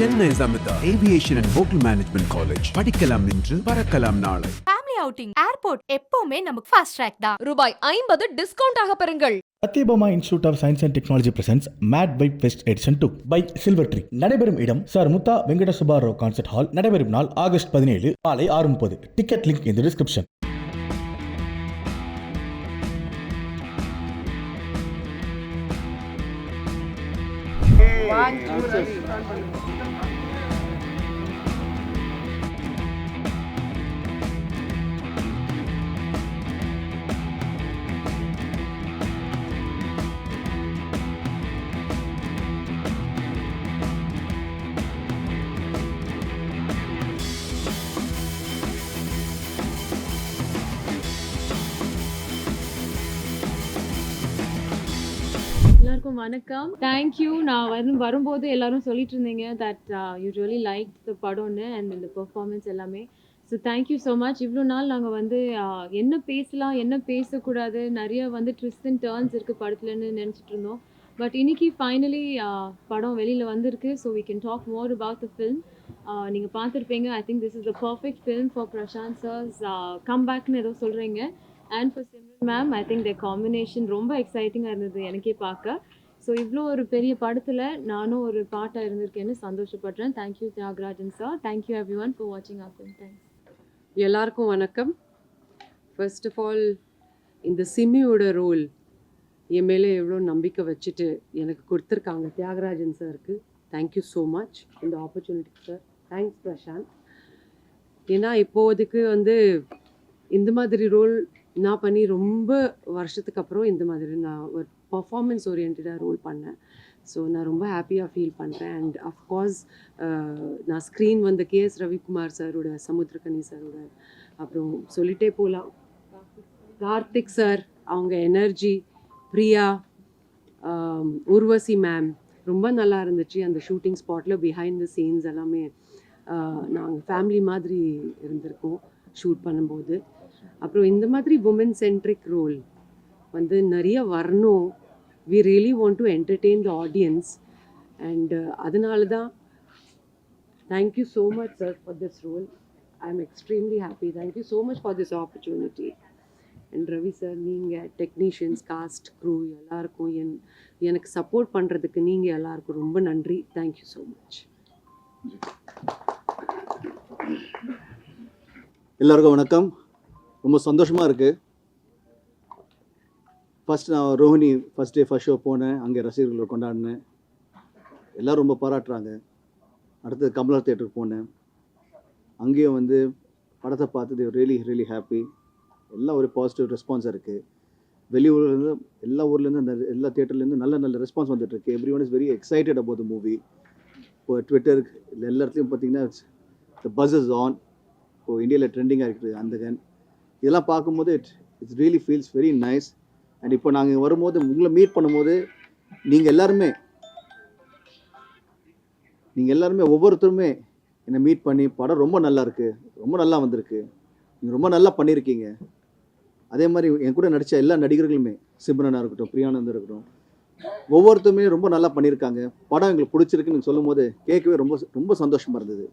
Chennai Samitha aviation and hotel management college படிக்கலாம் இன்று பறக்கலாம் நாளை. ஃபேமிலி அவுட்டிங் ஏர்போர்ட் எப்பவுமே நமக்கு ஃபாஸ்ட் ட்ராக் தான். ரூபாய் ஐம்பது டிஸ்கவுண்ட் ஆக பெறுங்கள். Sathyabama institute of science and technology presents made by best edition two by silver tree நடைபெறும் இடம் சார் முத்தா வெங்கட சுபாராவ் கான்சர்ட் ஹால் நடைபெறும் நாள் ஆகஸ்ட் பதினேழு காலை ஆறு முப்பது. டிக்கெட் லிங்க் இந்த டிஸ்கிரிப்ஷன் எல்லாருக்கும் வணக்கம். தேங்க்யூ நான் வரும் வரும்போது எல்லாரும் சொல்லிட்டு இருந்தீங்க that you uh, really like the படம்னு அண்ட் இந்த பெர்ஃபார்மன்ஸ் எல்லாமே. ஸோ தேங்க்யூ ஸோ மச் இவ்வளோ நாள் நாங்கள் வந்து uh, என்ன பேசலாம் என்ன பேசக்கூடாது நிறைய வந்து ட்விஸ்ட் அண்ட் டேர்ன்ஸ் இருக்குது படத்துலன்னு நினச்சிட்டு இருந்தோம் பட் இன்னைக்கு ஃபைனலி uh, படம் வெளியில் வந்திருக்கு. So we can talk more about the film நீங்கள் பார்த்துருப்பீங்க. I think this is the perfect film for Prashanth sir's come பேக்னு ஏதோ சொல்கிறீங்க and for Simran ma'am I think the combination ரொம்ப எக்ஸைட்டிங்காக இருந்தது எனக்கே பார்க்க. ஸோ இவ்வளோ ஒரு பெரிய படத்தில் நானும் ஒரு பாட்டாக இருந்திருக்கேன்னு சந்தோஷப்படுறேன். Thank you Thiagarajan sir thank you everyone for வாட்சிங் ஆஃப் தேங்க்ஸ் எல்லாருக்கும் வணக்கம். ஃபர்ஸ்ட் ஆஃப் ஆல் இந்த சிம்மியோட ரோல் என் மேலே எவ்வளோ நம்பிக்கை வச்சுட்டு எனக்கு கொடுத்துருக்காங்க தியாகராஜன் சாருக்கு தேங்க்யூ ஸோ மச் இந்த ஆப்பர்ச்சுனிட்டி சார் தேங்க்ஸ் பிரசாந்த் ஏன்னா இப்போதைக்கு வந்து இந்த மாதிரி ரோல் நான் பண்ணி ரொம்ப வருஷத்துக்கு அப்புறம் இந்த மாதிரி நான் ஒரு பர்ஃபார்மன்ஸ் ஓரியன்டாக ரோல் பண்ணேன். ஸோ நான் ரொம்ப ஹாப்பியாக ஃபீல் பண்ணுறேன் அண்ட் அஃப்கோர்ஸ் நான் ஸ்க்ரீன் வந்த கேஎஸ் ரவிக்குமார் சாரோட சமுத்திரகனி சாரோட அப்புறம் சொல்லிட்டே போகலாம் கார்த்திக் சார் அவங்க energy Priya um, Urvashi ma'am ரொம்ப நல்லா இருந்துச்சு. அந்த ஷூட்டிங் ஸ்பாட்டில் பிஹைண்ட் த சீன்ஸ் எல்லாமே uh, நாங்கள் ஃபேமிலி மாதிரி இருந்திருக்கோம் ஷூட் பண்ணும்போது. அப்புறம் இந்த மாதிரி உமன் சென்ட்ரிக் ரோல் வந்து நிறைய வரணும். We really want to entertain the audience and அதனால தான் thank you so much sir for this role I am extremely happy thank you so much for this opportunity and Ravi sir நீங்கள் technicians cast crew எல்லாருக்கும் என் எனக்கு support பண்ணுறதுக்கு நீங்கள் எல்லாருக்கும் ரொம்ப நன்றி. தேங்க்யூ ஸோ மச் எல்லாருக்கும் வணக்கம். ரொம்ப சந்தோஷமாக இருக்குது ஃபஸ்ட் நான் Rohini first day first show போனேன். அங்கே ரசிகர்களை கொண்டாடினேன். எல்லோரும் ரொம்ப பாராட்டுறாங்க. அடுத்தது கமலர் தேட்டருக்கு போனேன். அங்கேயும் வந்து படத்தை பார்த்து ரியலி ரியலி ஹாப்பி எல்லாம் ஒரு பாசிட்டிவ் ரெஸ்பான்ஸாக இருக்குது வெளியூர்லேருந்து எல்லா ஊர்லேருந்து அந்த எல்லா தேட்டர்லேருந்து நல்ல நல்ல ரெஸ்பான்ஸ் வந்துட்டுருக்கு. Everyone is very excited about the movie இப்போ ட்விட்டருக்கு எல்லா இடத்துலையும் பார்த்தீங்கன்னா த பஸ் இஸ் ஆன் இப்போ இந்தியாவில் ட்ரெண்டிங்காக இருக்குது. அந்த கன் இதெல்லாம் பார்க்கும்போது it it's really feels very nice and இப்போ நாங்கள் வரும்போது உங்களை மீட் பண்ணும்போது நீங்கள் எல்லாருமே நீங்கள் எல்லாருமே ஒவ்வொருத்தருமே என்னை மீட் பண்ணி படம் ரொம்ப நல்லா இருக்குது ரொம்ப நல்லா வந்திருக்கு நீங்கள் ரொம்ப நல்லா பண்ணியிருக்கீங்க. அதே மாதிரி என் கூட நடித்த எல்லா நடிகர்களுமே சிம்ரனாக இருக்கட்டும் பிரியானந்தா இருக்கட்டும் ஒவ்வொருத்தருமே ரொம்ப நல்லா பண்ணியிருக்காங்க. படம் எங்களுக்கு பிடிச்சிருக்குன்னு சொல்லும் போது கேட்கவே ரொம்ப ரொம்ப சந்தோஷமாக இருந்தது.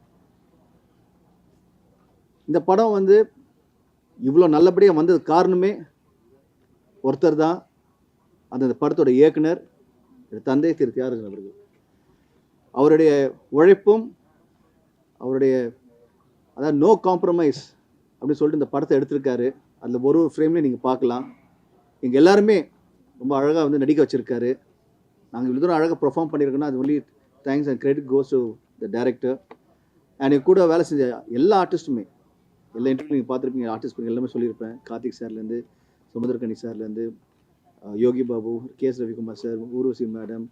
இந்த படம் வந்து இவ்வளோ நல்லபடியாக வந்தது காரணமே ஒருத்தர் தான் அந்த படத்தோட இயக்குனர் தந்தை திரு. தியாகராஜன் அவர்கள். அவருடைய உழைப்பும் அவருடைய அதாவது நோ காம்ப்ரமைஸ் அப்படின்னு சொல்லிட்டு இந்த படத்தை எடுத்திருக்காரு. அதில் ஒரு ஒரு ஃப்ரேம்லேயும் நீங்கள் பார்க்கலாம். எங்கள் எல்லாருமே ரொம்ப அழகாக வந்து நடிக்க வச்சுருக்காரு. நாங்கள் இவ்வளோ தூரம் அழகாக பெர்ஃபார்ம் பண்ணியிருக்கோன்னா அது only thanks and credit goes to the director and என் கூட வேலை செஞ்ச எல்லா ஆர்டிஸ்ட்டுமே எல்லா இன்டர்வியூ நீங்கள் பார்த்துருப்பீங்க ஆர்டிஸ்ட் எல்லாமே சொல்லியிருப்பேன். கார்த்திக் சார்லேருந்து சுமந்திரகனி சார்லேருந்து Yogi Babu K S Ravikumar sir Urvashi madam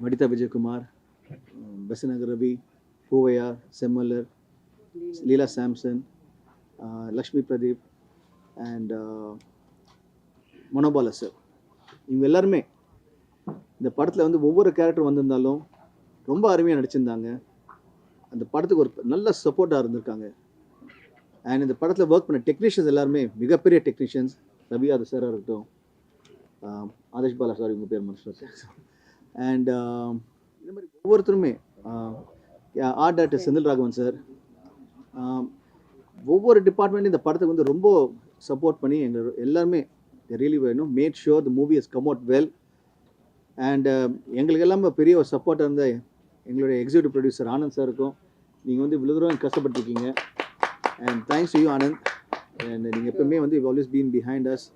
Vanitha Vijayakumar ah, Besant Nagar Ravi Poovaiya செம்மல்லர் Leela Samson Lakshmi Pradeep and Manobala sir. இவங்க எல்லாருமே இந்த படத்தில் வந்து ஒவ்வொரு கேரக்டர் வந்திருந்தாலும் ரொம்ப அருமையாக நடிச்சிருந்தாங்க. அந்த படத்துக்கு ஒரு நல்ல சப்போர்ட்டாக இருந்திருக்காங்க. அண்ட் இந்த படத்தில் ஒர்க் பண்ண டெக்னீஷியன்ஸ் எல்லாருமே மிகப்பெரிய டெக்னீஷியன்ஸ் ரவி ஆதர் சாராக இருக்கட்டும் ஆதேஷ் பாலா சார் உங்கள் பேர் மனுஷன் அண்ட் இந்த மாதிரி ஒவ்வொருத்தருமே art director Senthil Raghavan sir ஒவ்வொரு டிபார்ட்மெண்ட்டும் இந்த படத்துக்கு வந்து ரொம்ப சப்போர்ட் பண்ணி எங்கள் எல்லாருமே ரியலி வேணும் made sure the movie is come out well and எங்களுக்கு எல்லாமே பெரிய ஒரு சப்போர்ட்டாக இருந்த எங்களுடைய எக்ஸிக்யூட்டிவ் ப்ரொடியூசர் ஆனந்த் சாருக்கும் நீங்கள் வந்து இவ்வளோ தூரம் கஷ்டப்பட்டுருக்கீங்க. And thanks to you Anand and நீங்கள் எப்பவுமே வந்து always been behind us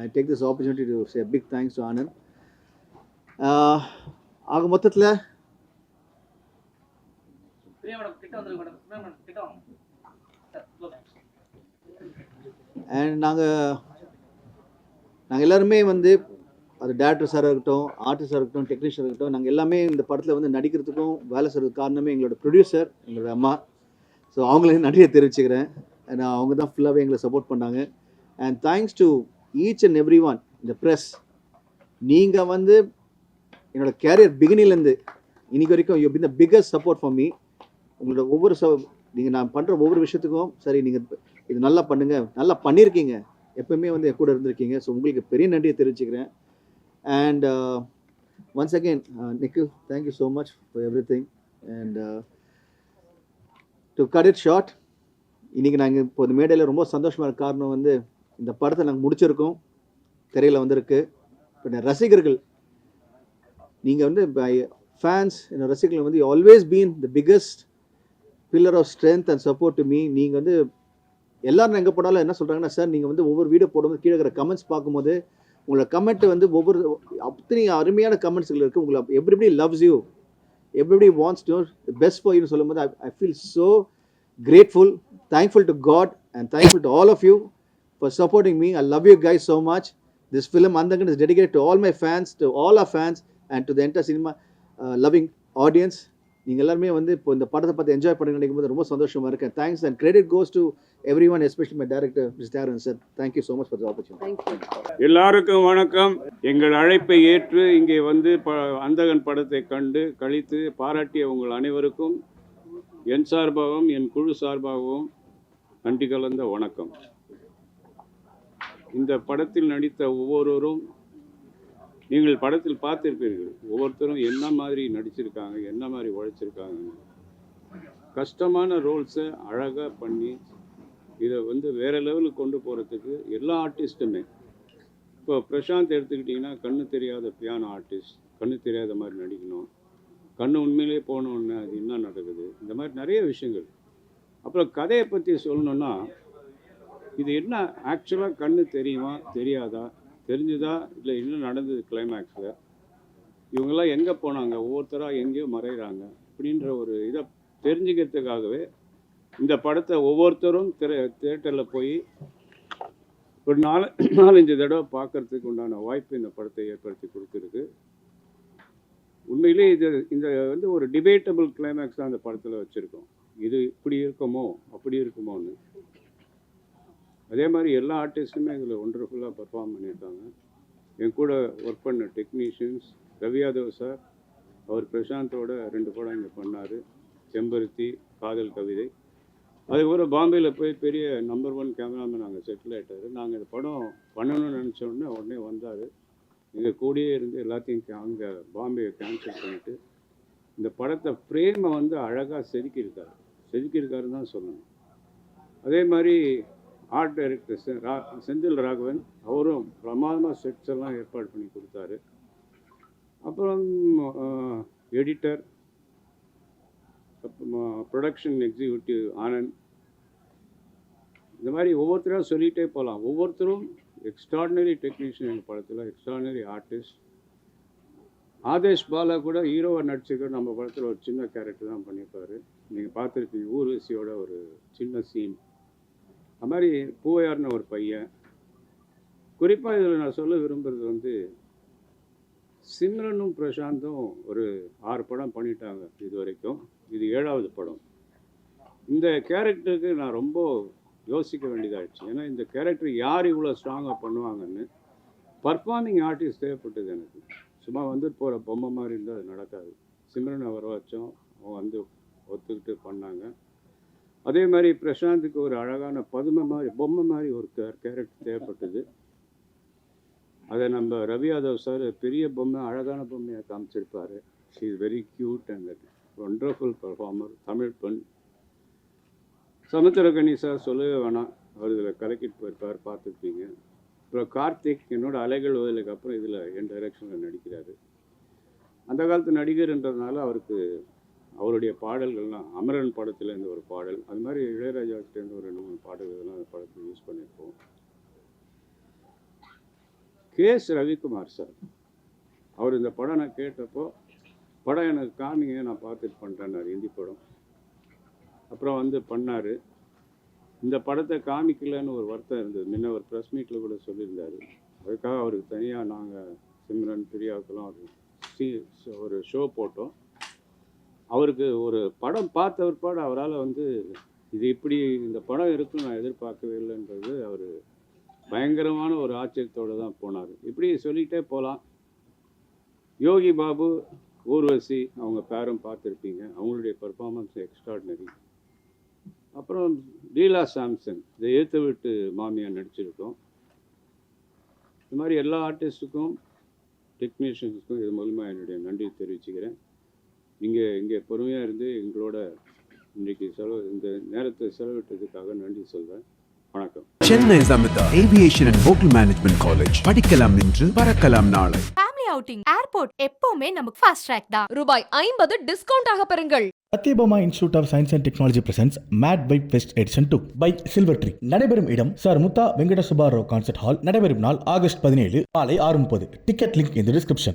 I take this opportunity to say big thanks to Anand ஆக மொத்தத்தில் அண்ட் நாங்கள் நாங்கள் எல்லாருமே வந்து அது டேரக்டர் சாராக இருக்கட்டும் ஆர்டிஸ்டாக இருக்கட்டும் டெக்னீஷியன் இருக்கட்டும் நாங்கள் எல்லாமே இந்த படத்தில் வந்து நடிக்கிறதுக்கும் வேலை செய்கிறதுக்கு காரணமே எங்களோட ப்ரொடியூசர் எங்களோட அம்மா. ஸோ அவங்களையும் நன்றியை தெரிவிச்சுக்கிறேன். நான் அவங்க தான் ஃபுல்லாகவே எங்களை சப்போர்ட் பண்ணாங்க. And thanks to each and every one இந்த ப்ரெஸ் நீங்கள் வந்து என்னோட கேரியர் பிகினிலேருந்து இன்னைக்கு வரைக்கும் you been the biggest support for me உங்களோட ஒவ்வொரு ச நீங்கள் நான் பண்ணுற ஒவ்வொரு விஷயத்துக்கும் சரி நீங்கள் இது நல்லா பண்ணுங்கள் நல்லா பண்ணியிருக்கீங்க. எப்பவுமே வந்து என் கூட இருந்திருக்கீங்க. ஸோ உங்களுக்கு பெரிய நன்றியை தெரிவிச்சுக்கிறேன். And once again Nikhil thank you so much for everything and to cut it short இன்றைக்கி நாங்கள் இப்போ இந்த மேடையில் ரொம்ப சந்தோஷமாக இருக்க காரணம் வந்து இந்த படத்தை நாங்கள் முடிச்சிருக்கோம். திரையில் வந்திருக்கு. இப்போ ரசிகர்கள் நீங்கள் வந்து ஃபேன்ஸ் என்னோட ரசிகர்கள் வந்து always been the biggest pillar of strength and support to me நீங்கள் வந்து எல்லாரும் எங்கே போனாலும் என்ன சொல்கிறாங்கன்னா சார் நீங்கள் வந்து ஒவ்வொரு வீடியோ போடும்போது கீழே இருக்கிற கமெண்ட்ஸ் பார்க்கும்போது உங்களோட கமெண்ட் வந்து ஒவ்வொரு அத்தனை அருமையான கமெண்ட்ஸ்கள் இருக்குது உங்களை everybody loves you everybody wants to best for யூன்னு சொல்லும்போது I feel so grateful thankful to God and thankful to all of you for supporting me I love you guys so much this film Andhagan is dedicate to all my fans to all our fans and to the entire cinema loving audience நீங்கள் எல்லாருமே வந்து இப்போ இந்த படத்தை பார்த்து enjoy பண்ணி நினைக்கும் போது ரொம்ப சந்தோஷமாக இருக்கேன். Thanks and credit goes to everyone especially my director miss Theran sir thank you so much for opportunity எல்லாருக்கும் வணக்கம். எங்கள் அழைப்பை ஏற்று இங்கே வந்து ப அந்தகன் படத்தை கண்டு கழித்து பாராட்டிய உங்கள் அனைவருக்கும் என் சார்பாகவும் என் குழு சார்பாகவும் நன்றி கலந்த வணக்கம். இந்த படத்தில் நடித்த ஒவ்வொருவரும் நீங்கள் படத்தில் பார்த்திருப்பீர்கள். ஒவ்வொருத்தரும் என்ன மாதிரி நடிச்சிருக்காங்க என்ன மாதிரி உழைச்சிருக்காங்க. கஷ்டமான ரோல்ஸை அழகாக பண்ணி இதை வந்து வேறு லெவலுக்கு கொண்டு போகிறதுக்கு எல்லா ஆர்டிஸ்ட்டுமே இப்போ பிரசாந்த் எடுத்துக்கிட்டிங்கன்னா கண்ணு தெரியாத பியானோ ஆர்டிஸ்ட் கண்ணு தெரியாத மாதிரி நடிக்கணும். கண்ணு உண்மையிலே போனோன்னு அது என்ன நடக்குது? இந்த மாதிரி நிறைய விஷயங்கள். அப்புறம் கதையை பற்றி சொல்லணுன்னா இது என்ன ஆக்சுவலாக கண்ணு தெரியுமா தெரியாதா? தெரிஞ்சுதா இல்லை இன்னும் நடந்தது கிளைமேக்ஸில் இவங்கெல்லாம் எங்கே போனாங்க? ஒவ்வொருத்தராக எங்கேயோ மறைகிறாங்க அப்படின்ற ஒரு இதை தெரிஞ்சுக்கிறதுக்காகவே இந்த படத்தை ஒவ்வொருத்தரும் திரை தேட்டரில் போய் ஒரு நாலு நாலஞ்சு தடவை பார்க்கறதுக்கு உண்டான வாய்ப்பு இந்த படத்தை ஏற்படுத்தி கொடுத்துருக்கு. உண்மையிலே இது இந்த வந்து ஒரு டிபேட்டபிள் கிளைமேக்ஸ் தான் அந்த படத்தில் வச்சுருக்கோம். இது இப்படி இருக்குமோ? அப்படி இருக்குமோன்னு. அதே மாதிரி எல்லா ஆர்டிஸ்ட்டுமே இதில் ஒண்டர்ஃபுல்லாக பர்ஃபார்ம் பண்ணியிருக்காங்க. என் கூட ஒர்க் பண்ண டெக்னீஷியன்ஸ் ரவியாதவ் சார் அவர் பிரசாந்தோட ரெண்டு படம் இங்கே பண்ணார் செம்பருத்தி காதல் கவிதை. அதுக்கப்புறம் பாம்பேயில் போய் பெரிய நம்பர் ஒன் கேமராமேன் அங்கே செட்டில் ஆகிட்டார் நாங்கள் இந்த படம் பண்ணணும்னு நினச்ச உடனே உடனே வந்தார். எங்கள் கூடயே இருந்து எல்லாத்தையும் கே- அங்கே பாம்பேயை கேன்சல் பண்ணிவிட்டு இந்த படத்தை ஃப்ரேமை வந்து அழகாக செதுக்கியிருக்காரு. செதுக்கியிருக்காருன்னு தான் சொல்லணும். அதே மாதிரி ஆர்ட் டைரக்டர் செந்தில் ராகவன் அவரும் பிரமாதமாக செட்ஸ் எல்லாம் ஏற்பாடு பண்ணி கொடுத்தாரு. அப்புறம் எடிட்டர் அப்புறமா ப்ரொடக்ஷன் எக்ஸிக்யூட்டிவ் ஆனந்த். இந்த மாதிரி ஒவ்வொருத்தராக சொல்லிகிட்டே போகலாம் ஒவ்வொருத்தரும் எக்ஸ்ட்ராடினரி டெக்னீஷியன் எங்கள் படத்தில் எக்ஸ்ட்ராடினரி ஆர்டிஸ்ட் ஆதேஷ் பாலா கூட ஹீரோவை நடிச்சுக்கிற நம்ம படத்தில் ஒரு சின்ன கேரக்டர் தான் பண்ணியிருப்பாரு. நீங்கள் பார்த்துருப்பீங்க ஊர்வசியோட ஒரு சின்ன சீன் அது மாதிரி பூவையார்னு ஒரு பையன். குறிப்பாக இதில் நான் சொல்ல விரும்புகிறது வந்து சிம்ரனும் பிரசாந்தும் ஒரு ஆறு படம் பண்ணிட்டாங்க இது வரைக்கும். இது ஏழாவது படம். இந்த கேரக்டருக்கு நான் ரொம்ப யோசிக்க வேண்டியதாகிடுச்சு ஏன்னா இந்த கேரக்டர் யார் இவ்வளோ ஸ்ட்ராங்காக பண்ணுவாங்கன்னு பர்ஃபார்மிங் ஆர்டிஸ்ட் தேவைப்பட்டது எனக்கு. சும்மா வந்து போகிற பொம்மை மாதிரி இருந்தால் அது நடக்காது. சிம்ரன் வர வச்சோம் அவங்க வந்து ஒத்துக்கிட்டு பண்ணாங்க. அதே மாதிரி பிரசாந்துக்கு ஒரு அழகான பதுமை மாதிரி பொம்மை மாதிரி ஒரு கேரக்டர் தேவைப்பட்டது. அதை நம்ம ரவி யாதவ் சார் பெரிய பொம்மை அழகான பொம்மையை காமிச்சிருப்பாரு. She is very cute and wonderful performer Tamil பெண். சமுத்திரகனி சார் சொல்லவே வேணாம். அவர் இதில் கலக்கிட்டு போயிருப்பார் பார்த்துருப்பீங்க. அப்புறம் கார்த்திக் என்னோட அலைகள் ஓதலுக்கு அப்புறம் இதில் என் டைரக்ஷனில் நடிக்கிறாரு. அந்த காலத்து நடிகர்ன்றதுனால அவருக்கு அவருடைய பாடல்கள்லாம் அமரன் படத்துலேருந்து ஒரு பாடல் அது மாதிரி இளையராஜாக்கிட்டேருந்து ஒரு ரெண்டு மூணு பாடல்கள்லாம் அந்த படத்தில் யூஸ் பண்ணியிருப்போம். K S Ravikumar sir. அவர் இந்த படம் நான் கேட்டப்போ படம் எனக்கு காமிங்க நான் பார்த்துட்டு பண்ணுறேன்னார் ஹிந்தி படம். அப்புறம் வந்து பண்ணார். இந்த படத்தை காமிக்கலன்னு ஒரு வருத்தம் இருந்தது. முன்ன ஒரு ப்ரெஸ் மீட்டில் கூட சொல்லியிருந்தார். அதுக்காக அவருக்கு தனியாக நாங்கள் சிம்ரன் பிரியாவுக்கெல்லாம் ஒரு சி ஒரு ஷோ போட்டோம். அவருக்கு ஒரு படம் பார்த்த பிற்பாடு அவரால் வந்து இது இப்படி இந்த படம் இருக்கும் நான் எதிர்பார்க்கவே இல்லைன்றது அவர் பயங்கரமான ஒரு ஆச்சரியத்தோடு தான் போனார். இப்படி சொல்லிகிட்டே போகலாம். யோகி பாபு ஊர்வசி அவங்க பேரும் பார்த்துருப்பீங்க. அவங்களுடைய பர்ஃபார்மன்ஸ் எக்ஸ்ட்ராடினரி அப்புறம் லீலா சாம்சன் இதை ஏற்று விட்டு மாமியார் நடிச்சிருக்கோம். இந்த மாதிரி எல்லா ஆர்டிஸ்ட்டுக்கும் டெக்னீஷியன்ஸுக்கும் இது மூலமாக என்னுடைய நன்றி தெரிவிச்சுக்கிறேன். நீங்கள் இங்கே பொறுமையாக இருந்து எங்களோட இன்றைக்கி செலவு இந்த நேரத்தை செலவிட்டதுக்காக நன்றி சொல்கிறேன் வணக்கம். Chennai Samitha aviation and hotel management college படிக்கலாம் இன்று பறக்கலாம் நாளை. ஃபேமிலி அவுட்டிங் ஏர்போர்ட் எப்பவுமே நமக்கு ஃபாஸ்ட் ட்ராக் தான். ரூபாய் ஐம்பது டிஸ்கவுண்ட் ஆக பெறுங்கள். Sathyabama institute of science and technology presents made by best edition two by silver tree நடைபெறும் இடம் சார் முத்தா வெங்கட சுபாராவ் கான்சர்ட் ஹால் நடைபெறும் நாள் ஆகஸ்ட் பதினேழு காலை ஆறு முப்பது. டிக்கெட் லிங்க் இந்த டிஸ்கிரிப்ஷன்